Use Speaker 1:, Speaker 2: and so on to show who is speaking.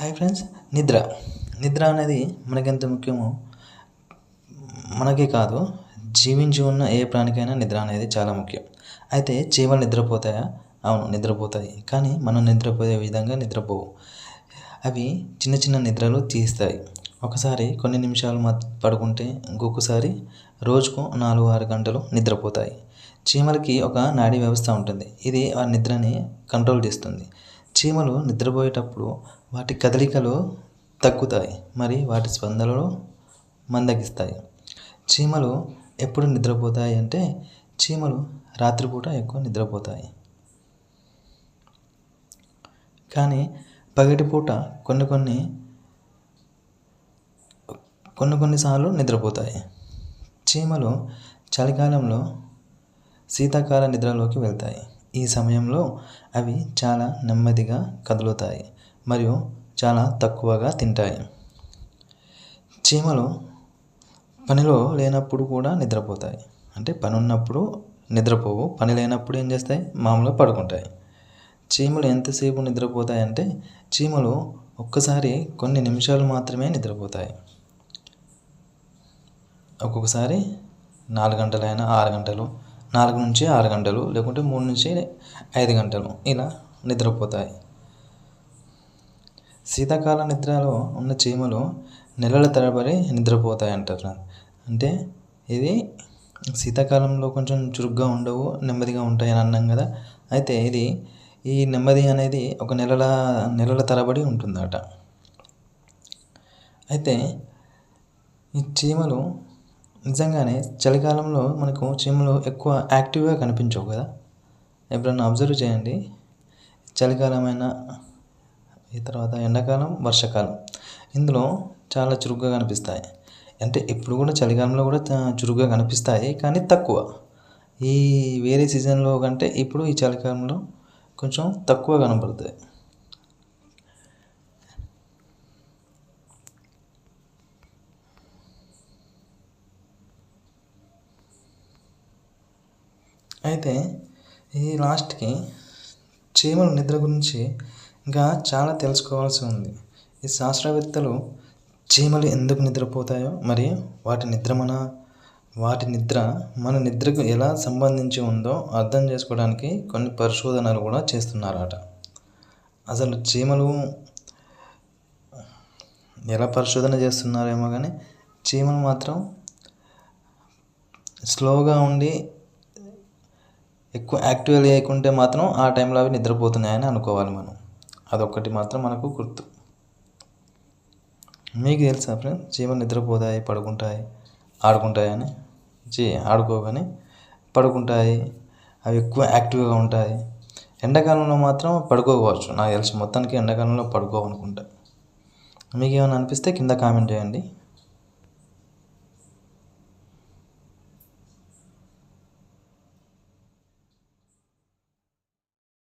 Speaker 1: Hi friends నిద్ర. నిద్ర అనేది మనకెంత ముఖ్యమో మనకే కాదు జీవించి ఉన్న ఏ ప్రాణికైనా నిద్ర అనేది చాలా ముఖ్యం. అయితే చీమలు నిద్రపోతాయా? అవును నిద్రపోతాయి. కానీ మనం నిద్రపోయే విధంగా నిద్రపోవు. అవి చిన్న చిన్న నిద్రలు తీస్తాయి. ఒకసారి కొన్ని నిమిషాలు మా పడుకుంటే ఇంకొకసారి రోజుకు నాలుగు ఆరు గంటలు నిద్రపోతాయి. చీమలకి ఒక నాడీ వ్యవస్థ ఉంటుంది. ఇది ఆ నిద్రని కంట్రోల్ చేస్తుంది. చీమలు నిద్రపోయేటప్పుడు వాటి కదలికలు తగ్గుతాయి మరి వాటి స్పందనలు మందగిస్తాయి. చీమలు ఎప్పుడు నిద్రపోతాయి అంటే చీమలు రాత్రిపూట ఎక్కువ నిద్రపోతాయి. కానీ పగటిపూట కొన్ని కొన్ని కొన్ని కొన్నిసార్లు నిద్రపోతాయి. చీమలు చలికాలంలో శీతాకాల నిద్రలోకి వెళ్తాయి. ఈ సమయంలో అవి చాలా నెమ్మదిగా కదులుతాయి మరియు చాలా తక్కువగా తింటాయి. చీమలు పనిలో లేనప్పుడు కూడా నిద్రపోతాయి. అంటే పని ఉన్నప్పుడు నిద్రపోవు పని లేనప్పుడు ఏం చేస్తాయి? మామూలుగా పడుకుంటాయి. చీమలు ఎంతసేపు నిద్రపోతాయంటే చీమలు ఒక్కసారి కొన్ని నిమిషాలు మాత్రమే నిద్రపోతాయి. ఒక్కొక్కసారి నాలుగు గంటలైనా ఆరు గంటలు నాలుగు నుంచి ఆరు గంటలు లేకుంటే మూడు నుంచి ఐదు గంటలు ఇలా నిద్రపోతాయి. శీతాకాల నిద్రలో ఉన్న చీమలు నెలల తరబడి నిద్రపోతాయి అంటారు. అంటే ఇది శీతాకాలంలో కొంచెం చురుగ్గా ఉండవు నెమ్మదిగా ఉంటాయి అని అన్నాం కదా. అయితే ఇది ఈ నెమ్మది అనేది ఒక నెలల నెలల తరబడి ఉంటుందట. అయితే ఈ చీమలు నిజంగానే చలికాలంలో మనకు చీమలు ఎక్కువ యాక్టివ్గా కనిపించవు కదా? ఎప్పుడన్నా అబ్జర్వ్ చేయండి. చలికాలమైన ఈ తర్వాత ఎండాకాలం వర్షాకాలం. ఇందులో చాలా చురుగ్గా కనిపిస్తాయి. అంటే ఇప్పుడు కూడా చలికాలంలో కూడా చురుగ్గా కనిపిస్తాయి కానీ తక్కువ. ఈ వేరే సీజన్లో కంటే ఇప్పుడు ఈ చలికాలంలో కొంచెం తక్కువ కనపడతాయి. అయితే ఈ లాస్ట్కి చీమల నిద్ర గురించి ఇంకా చాలా తెలుసుకోవాల్సి ఉంది. ఈ శాస్త్రవేత్తలు చీమలు ఎందుకు నిద్రపోతాయో మరియు వాటి నిద్ర మన వాటి నిద్ర మన నిద్రకు ఎలా సంబంధించి ఉందో అర్థం చేసుకోవడానికి కొన్ని పరిశోధనలు కూడా చేస్తున్నారట. అసలు చీమలు ఎలా పరిశోధన చేస్తున్నారేమో కానీ చీమలు మాత్రం స్లోగా ఉండి ఎక్కువ యాక్టివ్ లేకుంటే మాత్రం ఆ టైంలో అవి నిద్రపోతున్నాయని అనుకోవాలి మనం. అదొక్కటి మాత్రం మనకు గుర్తు. మీకు తెలుసా ఫ్రెండ్? చీమలు నిద్రపోతాయి పడుకుంటాయి ఆడుకుంటాయని జీ ఆడుకోగానే పడుకుంటాయి అవి ఎక్కువ యాక్టివ్గా ఉంటాయి. ఎండాకాలంలో మాత్రం పడుకోవచ్చు. నాకు తెలిసి మొత్తానికి ఎండాకాలంలో పడుకోవనుకుంటా. మీకు ఏమైనా అనిపిస్తే కింద కామెంట్ చేయండి.